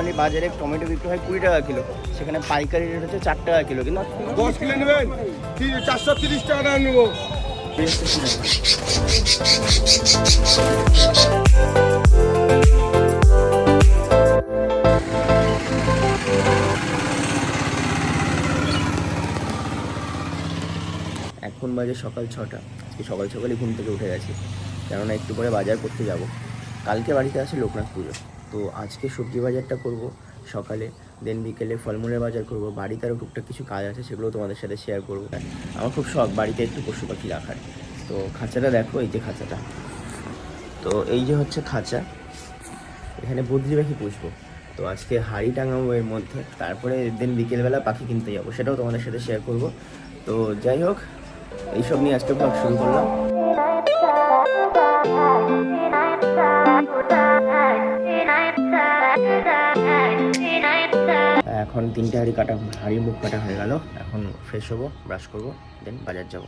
Normally বাজারে tomato বিক্রি হয় কুড়ি টাকা কিলো। সেখানে পাইকারি রেট হচ্ছে চার টাকা কিলো। কিন্তু দশ কিলো নেবেন? চারশো তিরিশ টাকা নেব। এখন বাজে সকাল ছটা। আজকে সকাল সকালই ঘুম থেকে উঠে গেছি। কেননা একটু পরে বাজার করতে যাব। কালকে বাড়িতে আছে লোকনাথ পুজো। তো আজকে সবজি বাজারটা করব সকালে দেন বিকেলে ফলমূলের বাজার করব। বাড়িতে আরও টুকটাক কিছু কাজ আছে, সেগুলো তোমাদের সাথে শেয়ার করব। আমার খুব শখ বাড়িতে একটু পশু পাখি রাখার। তো খাঁচাটা দেখো, এই যে খাঁচাটা। তো এই যে হচ্ছে খাঁচা। এখানে বদ্রি পাখি পুষবো। তো আজকে হাড়ি টাঙাবো এর মধ্যে। তারপরে দিন বিকেলবেলা পাখি কিনতে যাব, সেটাও তোমাদের সাথে শেয়ার করব। তো যাই হোক, এইসব নিয়ে আজকে ব্লগ শুরু করলাম। এখন তিনটে হাঁড়ি কাটা হাঁড়ির মুখ কাটা হয়ে গেল। এখন ফ্রেশ হব ব্রাশ করব দেন বাজার যাব।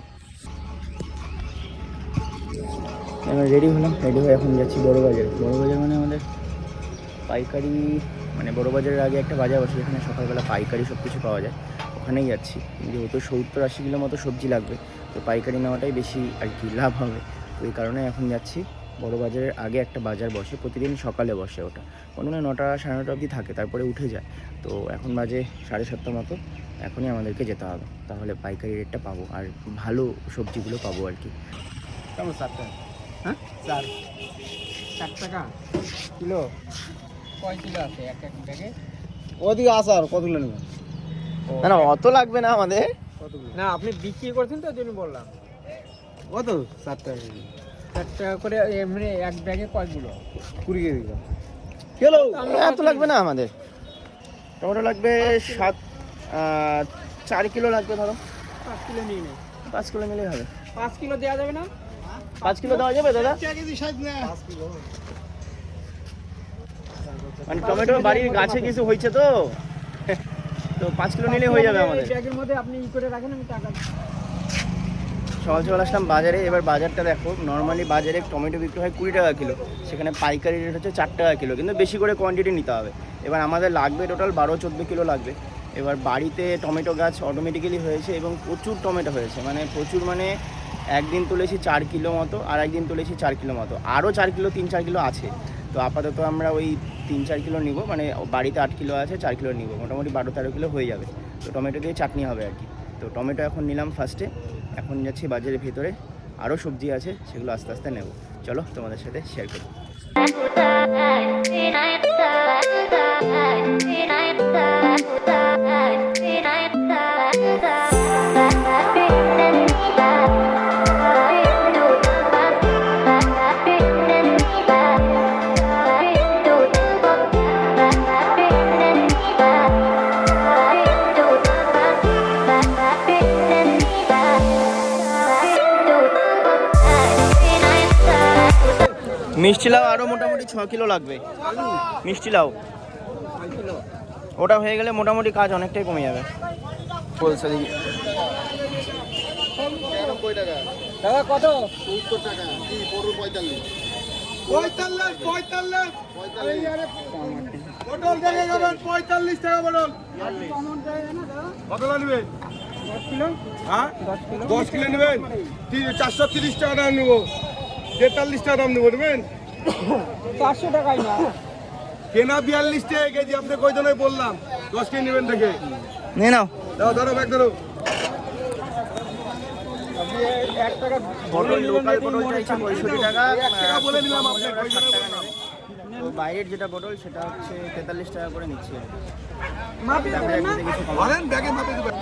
এবার রেডি হলাম রেডি হয়ে এখন যাচ্ছি বড় বাজার। বড় বাজার মানে আমাদের পাইকারি মানে বড় বাজারের আগে একটা বাজার বসে, যেখানে সকালবেলা পাইকারি সব কিছু পাওয়া যায়। ওখানেই যাচ্ছি। যেহেতু সত্তর আশি কিলো মতো সবজি লাগবে, তো পাইকারি নেওয়াটাই বেশি আর কি লাভ হবে। তো এই কারণে এখন যাচ্ছি। বড় বাজারের আগে একটা বাজার বসে প্রতিদিন সকালে বসে ওটা। কোনো না নটা সাড়ে নটা অবধি থাকে তারপরে উঠে যায়। তো এখন বাজে সাড়ে সাতটা মতো এখনই আমাদেরকে যেতে হবে। তাহলে পাইকারি রেটটা পাবো আর ভালো সবজিগুলো পাবো আর কি। কেমন ষাট টাকা হ্যাঁ? চার ষাট টাকা। কিলো? কয় কিলো আছে? এক এক ব্যাগে? ওদিকে আসার কতগুলো নেবেন? না না অত লাগবে না আমাদের। না আপনি বিক্রি করছেন তো ওই জন্য বললাম। কত? ষাট টাকা ষাট টাকা করে এমনি এক ব্যাগে কয়গুলো? কুড়ি কেজি এত লাগবে না আমাদের। টমেটো লাগবে সাত চার কিলো লাগবে ধরো। পাঁচ কিলো নিয়ে নেই। পাঁচ কিলো নিলেই হবে। পাঁচ কিলো দেওয়া যাবে না? পাঁচ কিলো দেওয়া যাবে দাদা? কেজি সাইজ না পাঁচ কিলো। মানে টমেটো বাড়ির গাছে কিছু হয়েছে তো? তো পাঁচ কিলো নিলে হয়ে যাবে আমাদের। ব্যাগের মধ্যে আপনি ই করে রাখেন আমি টাকা সকাল সকাল আসলাম বাজারে। এবার বাজারটা দেখো নর্মালি বাজারে টমেটো বিক্রি হয় কুড়ি টাকা কিলো, সেখানে পাইকারি রেট হচ্ছে চার টাকা কিলো, কিন্তু বেশি করে কোয়ান্টিটি নিতে হবে। এবার আমাদের লাগবে টোটাল বারো চোদ্দ কিলো লাগবে। এবার বাড়িতে টমেটো গাছ অটোমেটিক্যালি হয়েছে এবং প্রচুর টমেটো হয়েছে মানে প্রচুর মানে একদিন তুলেছি চার কিলো মতো, আর একদিন তুলেছি চার কিলো মতো। আরও চার কিলো, তিন চার কিলো আছে। তো আপাতত আমরা ওই তিন চার কিলো নিব মানে বাড়িতে আট কিলো আছে, চার কিলো নিব। মোটামুটি বারো তেরো কিলো হয়ে যাবে। তো টমেটো দিয়ে চাটনি হবে আর কি। তো টমেটো এখন নিলাম ফার্স্টে। এখন যাচ্ছি বাজারের ভেতরে। আরও সবজি আছে, সেগুলো আস্তে আস্তে নেব। চলো তোমাদের সাথে শেয়ার করি। মিষ্টি লাউ আরও মোটামুটি ছ কিলো লাগবে। মিষ্টি লাউ। ওটা হয়ে গেলে মোটামুটি কাজ অনেকটাই কমে যাবে। বলছে দেখি দাদা কত? পঁয়তাল্লিশ পঁয়তাল্লিশ। পটল দেখে যাবেন পঁয়তাল্লিশ টাকা পটল। কত নেবে? দশ কিলো। হ্যাঁ? দশ কিলো। নেবেন? চারশো তিরিশ টাকা দাম নেব। তেতাল্লিশ টাকা দাম নেব নেবেন? চারশো টাকাই না। কেনা বিয়াল্লিশ টাকা কেজি আপনি কই বললাম? দশ কেজি নেবেন থেকে নে নাও। দাও ধরো ব্যাগ ধরো। বাইরের যেটা পটল সেটা হচ্ছে তেতাল্লিশ টাকা করে নিচ্ছে। মাপি দেখা যাক যদি কিছু কমায়। ধরেন ব্যাগে মাপে দেবেন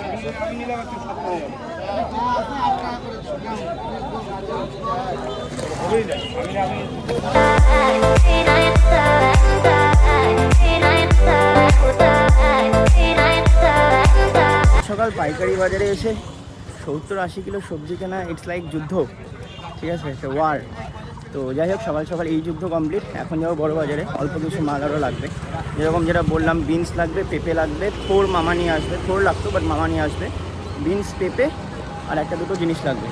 সকাল পাইকারি বাজারে এসে সত্তর আশি কিলো সবজি কেনা ইটস লাইক যুদ্ধ, ঠিক আছে? একটা ওয়ার তো যাই হোক, সকাল সকাল এই যুদ্ধ কমপ্লিট এখন যাব বড় বাজারে, অল্প কিছু মাল আরও লাগবে। যেরকম যেটা বললাম বিনস লাগবে, পেঁপে লাগবে, থোর মামা নিয়ে আসবে। থোর লাগতো বাট মামা নিয়ে আসবে। বিনস পেঁপে আর একটা দুটো জিনিস লাগবে।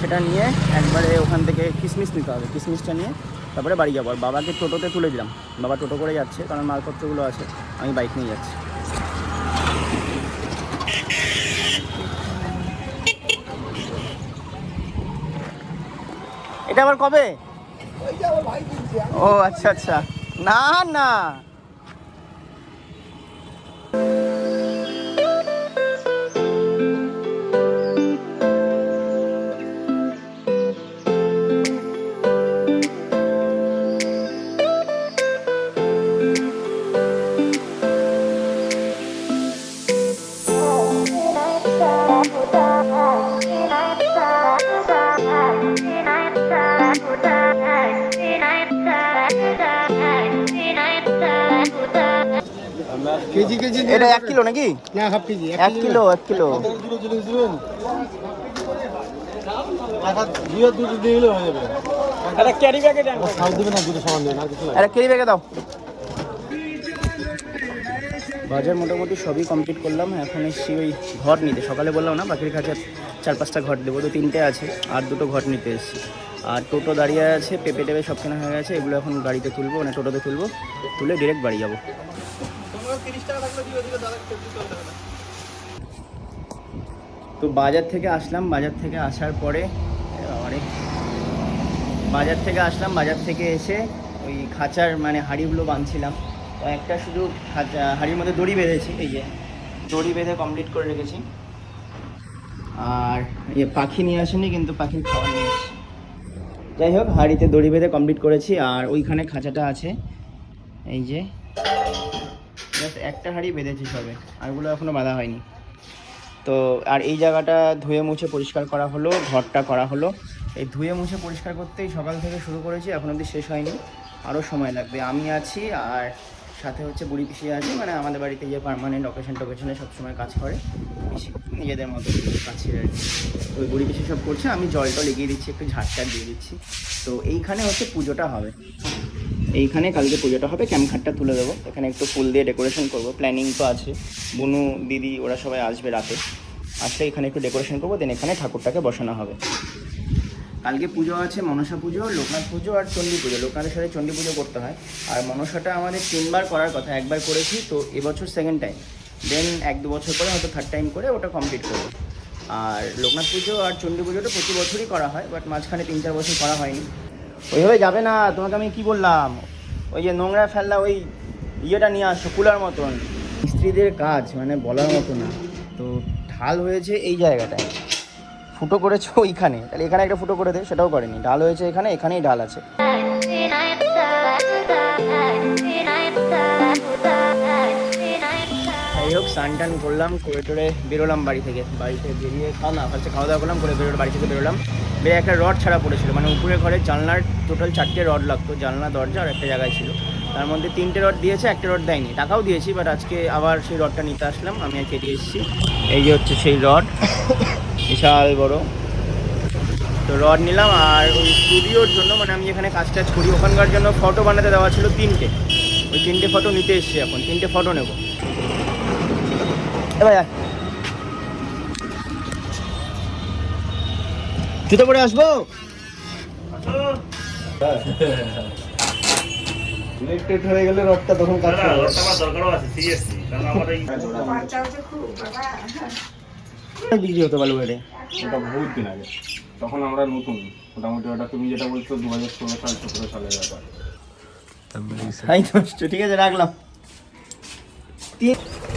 সেটা নিয়ে একবারে ওখান থেকে কিসমিস নিতে হবে, কিসমিসটা নিয়ে তারপরে বাড়ি যাব। আর বাবাকে টোটোতে তুলে দিলাম। বাবা টোটো করে যাচ্ছে, কারণ মালপত্রগুলো আছে, আমি বাইক নিয়ে যাচ্ছি। এটা আবার কবে? ও আচ্ছা আচ্ছা। না না। কেজি কেজি এটা এক কিলো নাকি? না হাফ কেজি এক কিলো এক কিলো। হয়ে বাজার মোটামুটি সবই কমপ্লিট করলাম এখন এসছি ওই ঘর নিতে। সকালে বললাম না পাখির কাছে চার পাঁচটা ঘর দেবো তো তিনটে আছে আর দুটো ঘর নিতে এসছি। আর টোটো দাঁড়িয়ে আছে পেঁপে টেপে সব কেনা হয়ে গেছে এগুলো এখন গাড়িতে তুলবো মানে টোটোতে তুলবো তুলে ডিরেক্ট বাড়ি যাব। তো বাজার থেকে আসলাম বাজার থেকে আসার পরে বাবারে, বাজার থেকে আসলাম বাজার থেকে এসে ওই খাঁচার মানে হাঁড়িগুলো বাঁধছিলাম। তো একটা শুধু খাঁচা হাঁড়ির মধ্যে দড়ি বেঁধেছি এই যে দড়ি বেঁধে কমপ্লিট করে রেখেছি। আর ইয়ে পাখি নিয়ে আসেনি কিন্তু পাখির খাবার নিয়ে এসেছি। যাই হোক হাঁড়িতে দড়ি বেঁধে কমপ্লিট করেছি আর ওইখানে খাঁচাটা আছে। এই যে জাস্ট একটা হাঁড়ি বেঁধেছি সবে আরগুলো এখনও বাঁধা হয়নি। তো আর এই জায়গাটা ধুয়ে মুছে পরিষ্কার করা হলো, ঘরটা করা হলো। এই ধুয়ে মুছে পরিষ্কার করতেই সকাল থেকে শুরু করেছি, এখন অবধি শেষ হয়নি। আরও সময় লাগবে। আমি আছি আর সাথে হচ্ছে বুড়ি পিসি আছে মানে আমাদের বাড়িতে যে পার্মানেন্ট অকেশন টকেশনে সবসময় কাজ করে। পিসি নিজেদের মতো কাজ ছেড়ে আর কি। ওই বুড়ি পিসি সব করছে, আমি জল টল এগিয়ে দিচ্ছি, একটু ঝাড়টার দিয়ে দিচ্ছি। তো এইখানে হচ্ছে পুজোটা হবে। এইখানে কালকে পুজোটা হবে ক্যাম্পঘাটটা তুলে দেবো। এখানে একটু ফুল দিয়ে ডেকোরেশন করব। প্ল্যানিং তো আছে। বুনু, দিদি, ওরা সবাই আসবে রাতে। আসলে এখানে একটু ডেকোরেশন করব দেন এখানে ঠাকুরটাকে বসানো হবে। কালকে পুজো আছে, মনসা পুজো, লোকনাথ পুজো আর চণ্ডী পুজো। লোকনাথের সাথে চণ্ডী পুজো করতে হয়। আর মনসাটা আমাদের তিনবার করার কথা, একবার করেছি তো এবছর সেকেন্ড টাইম দেন এক দু বছর পরে হয়তো থার্ড টাইম করে ওটা কমপ্লিট করব। আর লোকনাথ পুজো আর চণ্ডী পুজোটা প্রতি বছরই করা হয় বাট মাঝখানে তিন চার বছর করা হয়নি। ওইভাবে যাবে না, তোমাকে আমি কি বললাম? ওই যে নোংরা ফেললা, ওই ইয়েটা নিয়ে আসো কুলার মতন। মিস্ত্রিদের কাজ মানে বলার মতো না। তো ঢাল হয়েছে এই জায়গাটায়। ফুটো করেছে ওইখানে। তাহলে এখানে একটা ফুটো করে দে, সেটাও করেনি। ডাল হয়েছে এখানে, এখানেই ডাল আছে। যাই হোক, স্নান টান করলাম, করে টোরে বেরোলাম বাড়ি থেকে। বাড়িতে বেরিয়ে খাওয়া না ফার্স্টে খাওয়া দাওয়া করলাম, করে বেরোলাম বাড়ি থেকে বেরোলাম। বেরিয়ে একটা রড ছাড়া পড়েছিল মানে উপরে ঘরের জানলার টোটাল চারটে রড লাগতো, জানলা, দরজা আর একটা জায়গায় ছিল। তার মধ্যে তিনটে রড দিয়েছে, একটা রড দেয়নি। টাকাও দিয়েছি বাট আজকে আবার সেই রডটা নিতে আসলাম, আমি আর কেটে এসেছি। এই যে হচ্ছে সেই রড। বিশাল বড়। তো রড নিলাম আর ওই স্টুডিওর জন্য মানে আমি যেখানে কাজ টাজ করি ওখানকার জন্য ফটো বানাতে দেওয়া ছিল তিনটে। ওই তিনটে ফটো নিতে এসেছি এখন তিনটে ফটো নেব। এ ভাই জুতো পরে আসব? ইলেকট্রিক হয়ে গেলে রডটা তখন কাজ করবে বিক্রি হতে পারল এটা ওটা বহুত দিন আগে। তখন আমরা নতুন। মোটামুটি ওটা তুমি যেটা বলছো দু হাজার ষোলো সাল সতেরো সালের ব্যাপার। তাই তো ঠিক আছে রাখলাম।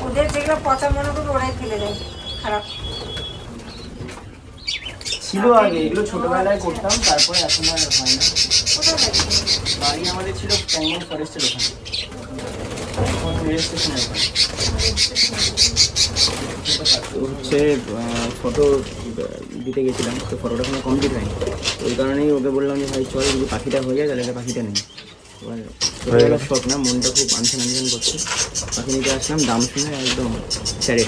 ওদের যেগুলো পচা মনে করবে ওরাই ফেলে দেয়। খারাপ। ছিল আগে এগুলো ছোটবেলায় করতাম তারপরে এখন আর হয় না। বাড়ি আমাদের ছিল প্যাঙ্গন ফরেস্টের ওখানে এখন রেল স্টেশনের ওখানে তো হচ্ছে ফটো দিতে গেছিলাম তো ফটোটা কোনো কমপ্লিট হয়নি। ওই কারণেই ওকে বললাম যে ভাই চল যদি পাখিটা হয়ে যায় তাহলে পাখিটা নেই। এবার ছোটোবেলার শখ না মনটা খুব আনসান আনসান করছে। পাখি নিতে আসলাম দাম শুনে একদম স্যারে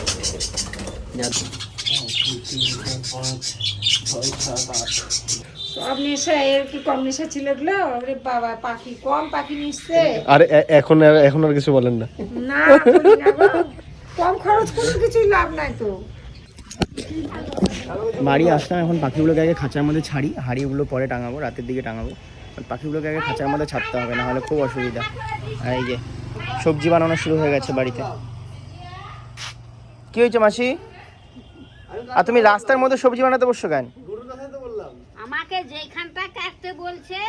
যা সব নেশা এর কি কম নেশা ছিল এগুলো? ওরে বাবা পাখি কম পাখি নিচ্ছে। আর এখন আর এখন আর কিছু বলেন না। না। কম খরচ কোনো কিছুই লাভ নাই তো। বাড়ি আসলাম এখন পাখিগুলোকে আগে খাঁচার মধ্যে ছাড়ি হাড়িগুলো পরে টাঙাবো রাতের দিকে টাঙাবো। পাখিগুলোকে আগে খাঁচার মধ্যে ছাড়তে হবে না হলে খুব অসুবিধা। আর এই যে সবজি বানানো শুরু হয়ে গেছে বাড়িতে। কি হয়েছে মাসি? আর তুমি রাস্তার মধ্যে সবজি বানাতে বসছো কেন? আমাকে যেখানটা কাটতে বলছে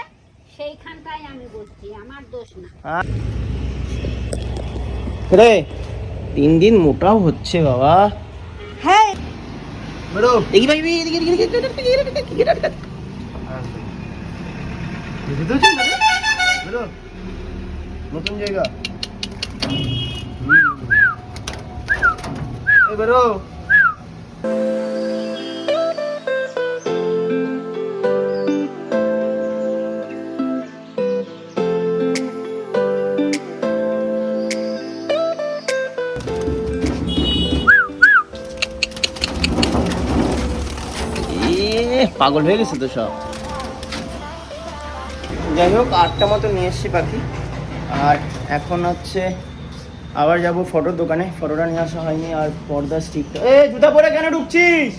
সেইখানটাই আমি বলছি আমার দোষ না রে তিন দিন মোটাও হচ্ছে বাবা হ্যাঁ বেরো দেখি ভাই এদিকে এদিকে এদিকে এদিকে এদিকে এদিকে এদিকে এদিকে এদিকে। দেখে তো চিন্তা রে? বেরো। নতুন জায়গা এই বেরো পাগল হয়ে গেছে তো সব। যাই হোক, আটটা মতো নিয়ে এসছি পাখি। আর এখন হচ্ছে আবার যাব ফটোর দোকানে। ফটোটা নিয়ে আসা হয়নি, আর পর্দা স্টিকটা এ জুতা পরে কেন ঢুকছিস?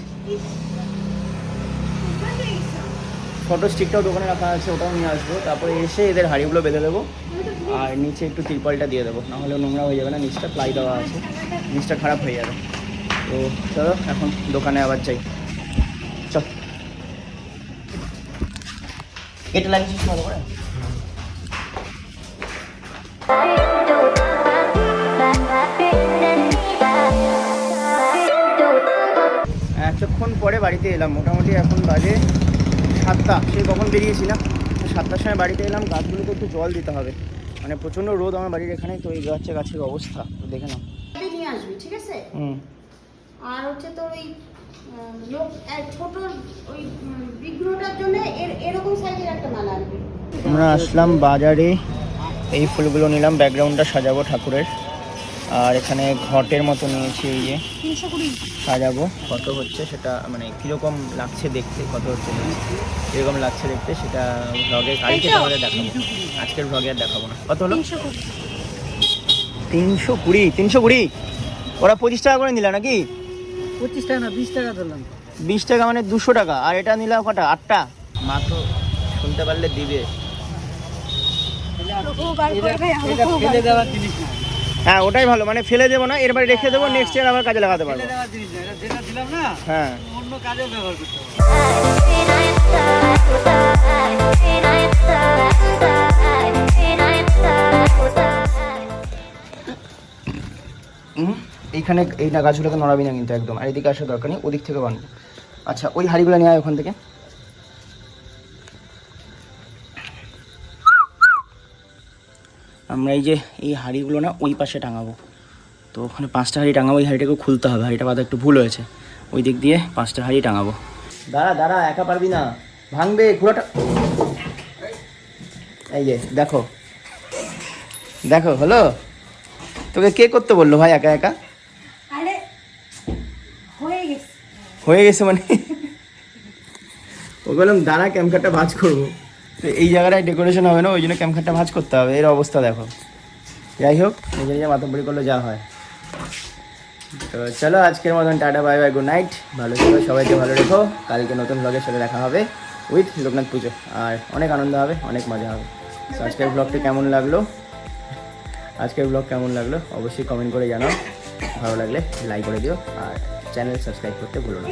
ফটো স্টিকটাও দোকানে রাখা আছে, ওটাও নিয়ে আসব। তারপরে এসে এদের হাড়িগুলো বেঁধে দেবো। আর নিচে একটু তিরপলটা দিয়ে দেবো, নাহলে নোংরা হয়ে যাবে না, নিচটা প্লাই দেওয়া আছে। নিচটা খারাপ হয়ে যাবে। তো চলো, এখন দোকানে আবার যাই। এটা লাগিয়েছিস ভালো করে? এতক্ষণ পরে বাড়িতে এলাম। মোটামুটি এখন বাজে সাতটা। সেই কখন বেরিয়েছি না তো সাতটার সময় বাড়িতে এলাম। গাছগুলোতে একটু জল দিতে হবে। মানে প্রচণ্ড রোদ আমার বাড়ির এখানে তো এই গাছে গাছের অবস্থা। দেখে নাও। নিয়ে আসবি ঠিক আছে? হুম। আর হচ্ছে তোর ওই লোক ছোট ওই বিগ্রহটার জন্য এরকম সাইজের একটা মালা আনবি। আমরা আসলাম বাজারে। এই ফুলগুলো নিলাম ব্যাকগ্রাউন্ডটা সাজাবো ঠাকুরের। আর এখানে ঘটের মতো নিয়েছি এই যে। সাজাবো। কত হচ্ছে সেটা মানে কীরকম লাগছে দেখতে কত হচ্ছে কীরকম লাগছে দেখতে সেটা ভ্লগে কালকে তোমাদের দেখাবো। আজকের ভ্লগে আর দেখাবো না। কত হলো? তিনশো কুড়ি তিনশো কুড়ি? ওরা পঁচিশ টাকা করে নিলা নাকি? পঁচিশ টাকা না বিশ টাকা দিলাম বিশ টাকা মানে দুশো টাকা আর এটা নিলাম কটা? আটটা? মা তো শুনতে পারলে দিবে। এটা ফেলে দেওয়ার জিনিস না। হ্যাঁ ওটাই ভালো মানে ফেলে দেবো না এরপরে রেখে দেবো নেক্সট ইয়ার আবার কাজে লাগাতে পারব। ফেলে দেওয়ার জিনিস না এটা যেটা দিলাম না হ্যাঁ। অন্য কাজেও ব্যবহার করতে এইখানে এই না গাছগুলোকে নড়াবি না কিন্তু একদম। আর এদিকে আসার দরকার নেই, ওদিক থেকে বানবো। আচ্ছা ওই হাড়িগুলো নিয়ে আয় ওখান থেকে। আমরা এই যে এই হাড়িগুলো না ওই পাশে টাঙাবো। তো ওখানে পাঁচটা হাড়ি টাঙাবো, এই হাড়িটাকে খুলতে হবে। হাড়িটা বাদা একটু ভুল হয়েছে। ওই দিক দিয়ে পাঁচটা হাড়ি টাঙাবো। দাঁড়া দাঁড়া, একা পারবি না। ভাঙবে ঘোড়াটা এই যে, দেখো। দেখো, হলো? তোকে কে করতে বলল ভাই একা একা আরে হয়ে গেছে হয়ে গেছে মানে। ও বললাম দাঁড়া ক্যামকারটা ভাজ করব। তো এই জায়গাটায় ডেকোরেশন হবে না ওই জন্য ক্যামকারটা ভাজ করতে হবে। এর অবস্থা দেখো। যাই হোক নিজে নিজে মাথাপুরি করলে যা হয়। তো চলো আজকের মতন tata bye bye good night ভালো থেকো সবাইকে ভালো রেখো। কালকে নতুন ব্লগের সাথে দেখা হবে উইথ লোকনাথ পুজো। আর অনেক আনন্দ হবে অনেক মজা হবে। তো আজকের ব্লগটা কেমন লাগল? আজকের ব্লগ কেমন লাগল? অবশ্যই কমেন্ট করে জানাও। ভালো লাগলে লাইক করে দিও। আর চ্যানেল সাবস্ক্রাইব করতে ভুলো না।